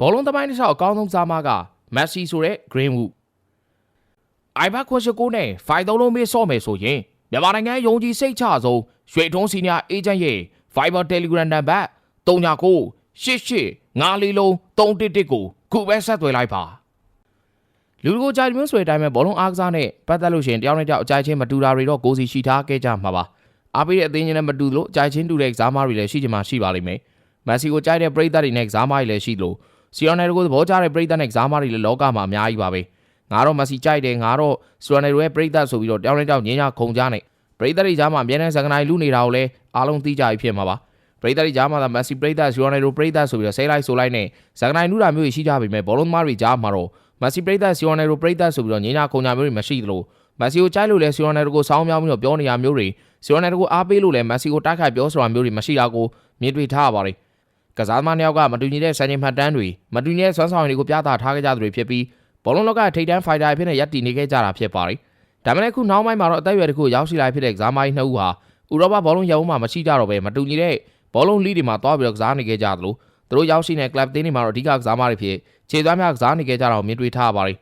ဘောလုံးသမိုင်းတစ်လျှောက်အကောင်းဆုံးစားမကမက်ဆီဆိုတဲ့ Greenwood အိုင်ဘတ်ခွန်ရှကိုနဲ့ဖိုင်သုံးလုံးမေးစော့မယ်ဆိုရင်မြန်မာနိုင်ငံယုံကြည်စိတ်ချဆုံးရွှေထုံးစီနီယာအေဂျင့်ရဲ့ Viber Telegram နံပါတ်39 88 94လုံး311ကိုခုပဲဆက်သွယ်လိုက်ပါလူလူကိုကြိုက်မျိုးဆွေတိုင်းပဲဘောလုံးအားကစားနဲ့ပတ်သက်လို့ရှရင်တယောက်နဲ့တယောက်အကြိုက်ချင်းမတူတာတွေတော့ကိုယ်စီရှိထားခဲ့ကြမှာပါအားပေးတဲ့အသင်းချင်းနဲ့မတူလို့ကြိုက်ချင်းတူတဲ့ကစားမတွေလည်းရှိချင်မှရှိပါလိမ့်မယ်မက်ဆီကိုကြိုက်တဲ့ပရိသတ်တွေနဲ့ကစားမတွေလည်းရှိလို့ စီရိုနယ်ကိုသဘောကျတဲ့ပရိသတ်နဲ့ကစားမတွေလည်းလောကမှာအများကြီးပါပဲငါတော့မက်ဆီကြိုက်တယ်ငါတော့စီရိုနယ်ရဲ့ပရိသတ်ဆိုပြီးတော့တယောက်နဲ့တယောက်ညင်ညာခုံကြနဲ့ပရိသတ်တွေကြားမှာအများနဲ့စကနိုင်လူနေတာကိုလည်းအားလုံးသိကြပြီဖြစ်မှာပါပရိသတ်တွေကြားမှာသာမက်ဆီပရိသတ်စီရိုနယ်ပရိသတ်ဆိုပြီးတော့ဆဲလိုက်ဆိုလိုက်နဲ့စကနိုင်လူတာမျိုးရှိကြပြီမဲ့ဘောလုံးသမားတွေကြားမှာတော့မက်ဆီပရိသတ်စီရိုနယ်ပရိသတ်ဆိုပြီးတော့ညင်ညာခုံကြမျိုးတွေမရှိသလိုမက်ဆီကိုကြိုက်လို့လဲစီရိုနယ်ကိုစောင်းမြောင်းပြီးတော့ပြောနေရမျိုးတွေစီရိုနယ်ကိုအားပေးလို့လဲမက်ဆီကိုတိုက်ခိုက်ပြောဆိုတာမျိုးတွေမရှိတာကိုမြင်တွေ့ထားရပါတယ် ကစားသမားနှစ်ယောက်ကမတူညီတဲ့စံချိန်မှတ်တမ်းတွေမတူညီတဲ့စွမ်းဆောင်ရည်တွေကိုပြသထားခဲ့ကြသူတွေဖြစ်ပြီးဘောလုံးလောကထိပ်တန်းဖိုင်တာဖြစ်တဲ့ရပ်တည်နေခဲ့ကြတာဖြစ်ပါတယ်ဒါမှလည်းခုနောက်ပိုင်းမှာတော့အသက်အရွယ်တစ်ခုရောက်ရှိလာဖြစ်တဲ့ကစားမကြီးနှစ်ဦးဟာဥရောပဘောလုံးရုံးမှာမရှိကြတော့ပဲမတူညီတဲ့ဘောလုံးလိတွေမှာတွားပြီးတော့ကစားနေခဲ့ကြသလိုသူတို့ရောက်ရှိနေတဲ့ကလပ်တင်းတွေမှာတော့အဓိကကစားမတွေဖြစ်ခြေသွမ်းများကစားနေခဲ့ကြတာကိုမြင်တွေ့ထားရပါတယ်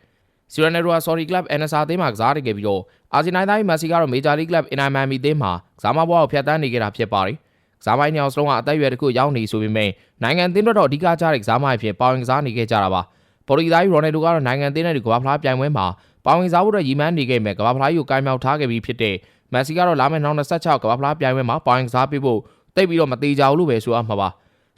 စီရနယ်ရိုကဆော်ရီကလပ်အန်နဆာအသင်းမှာကစားနေခဲ့ပြီးတော့အာဂျင်နိုင်တိုင်းမက်ဆီကတော့မေဂျာလိကလပ်အင်နာမန်မီအသင်းမှာကစားမဘွားကိုဖျက်ဆီးနေခဲ့တာဖြစ်ပါတယ် ကစားမိုင်းညောင်စလုံးကအသက်အရွယ်တစ်ခုရောက်နေဆိုပေမဲ့နိုင်ငံအသင်းတို့တော့အဓိကကျတဲ့ကစားမအဖြစ်ပါဝင်ကစားနေခဲ့ကြတာပါပေါ်တူဂီသားရိုနယ်ဒိုကတော့နိုင်ငံအသင်းနဲ့ကမ္ဘာဖလားပြိုင်ပွဲမှာပါဝင်စားဖို့တော့ရည်မှန်းနေခဲ့မဲ့ကမ္ဘာဖလားယူကိုင်းမြောက်ထားခဲ့ပြီးဖြစ်တဲ့မက်ဆီကတော့လာမယ့်နောက်26ကမ္ဘာဖလားပြိုင်ပွဲမှာပါဝင်ကစားပေးဖို့တိတ်ပြီးတော့မသေးကြဘူးလို့ပဲဆိုရမှာပါ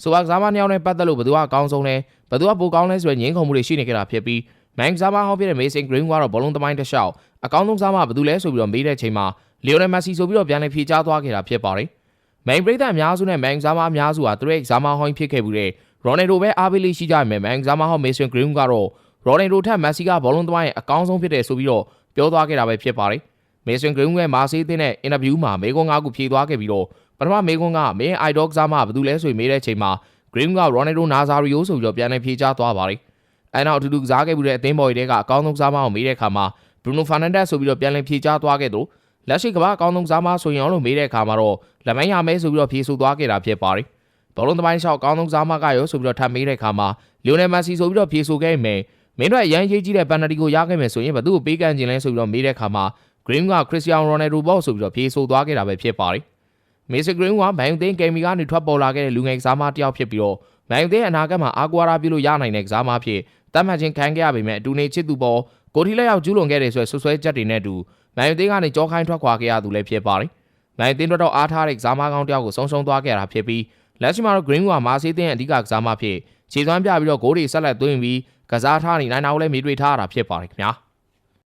ဆိုပါကစားမနှစ်ယောက်နဲ့ပတ်သက်လို့ဘယ်သူကအကောင်းဆုံးလဲဘယ်သူကပိုကောင်းလဲဆိုရင်ငင်းခုန်မှုတွေရှိနေကြတာဖြစ်ပြီးမန်ကစားမဟောင်းဖြစ်တဲ့မေးဆင်ဂရင်းကတော့ဘောလုံးသမိုင်းတစ်လျှောက်အကောင်းဆုံးစားမဘယ်သူလဲဆိုပြီးတော့မေးတဲ့ချိန်မှာလီယိုနယ်မက်ဆီဆိုပြီးတော့ပြန်လည်ဖြေကြားသွားခဲ့တာဖြစ်ပါတယ်။ မိန်ပရိသတ်အများစုနဲ့မန်ကစားမအများစုဟာသူတို့ရဲ့ကစားမဟောင်းဖြစ်ခဲ့ပြီးတဲ့ရော်နယ်ဒိုပဲအားပေးလေးရှိကြမယ်မန်ကစားမဟောင်းမေးဆင်ဂရင်းကတော့ရော်နယ်ဒိုထက်မက်ဆီကဘောလုံးသမိုင်းရဲ့အကောင်းဆုံးဖြစ်တယ်ဆိုပြီးတော့ပြောသွားခဲ့တာပဲဖြစ်ပါတယ်။မေးဆင်ဂရင်းရဲ့မာဆေးသင်းနဲ့အင်တာဗျူးမှာမေကွန်၅ခုဖြေသွားခဲ့ပြီးတော့ပထမမေကွန်ကမင်းအိုက်ဒေါကစားမဘယ်သူလဲဆိုပြီးမေးတဲ့ချိန်မှာဂရင်းကရော်နယ်ဒိုနာဇာရီယိုဆိုပြီးတော့ပြန်လည်ဖြေကြားသွားပါတယ်။အဲနောက်အတူတူကစားခဲ့ပြီးတဲ့အသင်းပေါ်ရီတွေကအကောင်းဆုံးကစားမအောင်မေးတဲ့အခါမှာဘရူနိုဖာနန်ဒက်ဆိုပြီးတော့ပြန်လည်ဖြေကြားသွားခဲ့သူ လက်ရှိကမ္ဘာအကောင်းဆုံးကစားမဆိုရင်အောင်လို့မေးတဲ့အခါမှာတော့လက်မိုင်းရမဲဆိုပြီးတော့ဖြေဆိုသွားခဲ့တာဖြစ်ပါတယ်။ဘောလုံးသမိုင်းလျှောက်အကောင်းဆုံးကစားမကရောဆိုပြီးတော့ထပ်မေးတဲ့အခါမှာလီယိုနယ်မက်ဆီဆိုပြီးတော့ဖြေဆိုခဲ့မယ်မင်းတို့အရန်ရေးကြီးတဲ့ပန်နတီကိုရခဲ့မယ်ဆိုရင်ဘသူ့ကိုပေးကမ်းခြင်းလဲဆိုပြီးတော့မေးတဲ့အခါမှာဂရင်းကခရစ္စတီယာနိုရိုနယ်ဒိုပေါ့ဆိုပြီးတော့ဖြေဆိုသွားခဲ့တာပဲဖြစ်ပါတယ်။မေဆီဂရင်းကဘန်ယူသင်းကယ်မီကနေထွက်ပေါ်လာခဲ့တဲ့လူငယ်ကစားမတစ်ယောက်ဖြစ်ပြီးတော့ဘန်ယူသင်းအနာဂတ်မှာအာကွာရာပြုလို့ရနိုင်တဲ့ကစားမဖြစ်တတ်မှတ်ခြင်းခံခဲ့ရပေမဲ့အတူနေချစ်သူပေါ်ကိုထီလက်ရောက်ကျူးလွန်ခဲ့တဲ့ဆွဲဆွဆွဲချက်တွေနဲ့အတူ မန်ယူသင်းကနေကြောခိုင်းထွက်ခွာခဲ့ရသူလည်းဖြစ်ပါတယ်။မန်ယူသင်းတော့အားထားတဲ့ကစားမကောင်းတစ်ယောက်ကိုဆုံးရှုံးသွားခဲ့တာဖြစ်ပြီးလက်ရှိမှာတော့ Green ကမာဆေးသင်းအဓိကကစားမဖြစ်ခြေသွမ်းပြပြီးတော့ဂိုးတွေဆက်လက်သွင်းပြီးကစားထားနေနိုင်တာကိုလည်းမြင်တွေ့ထားရတာဖြစ်ပါတယ်ခင်ဗျာ။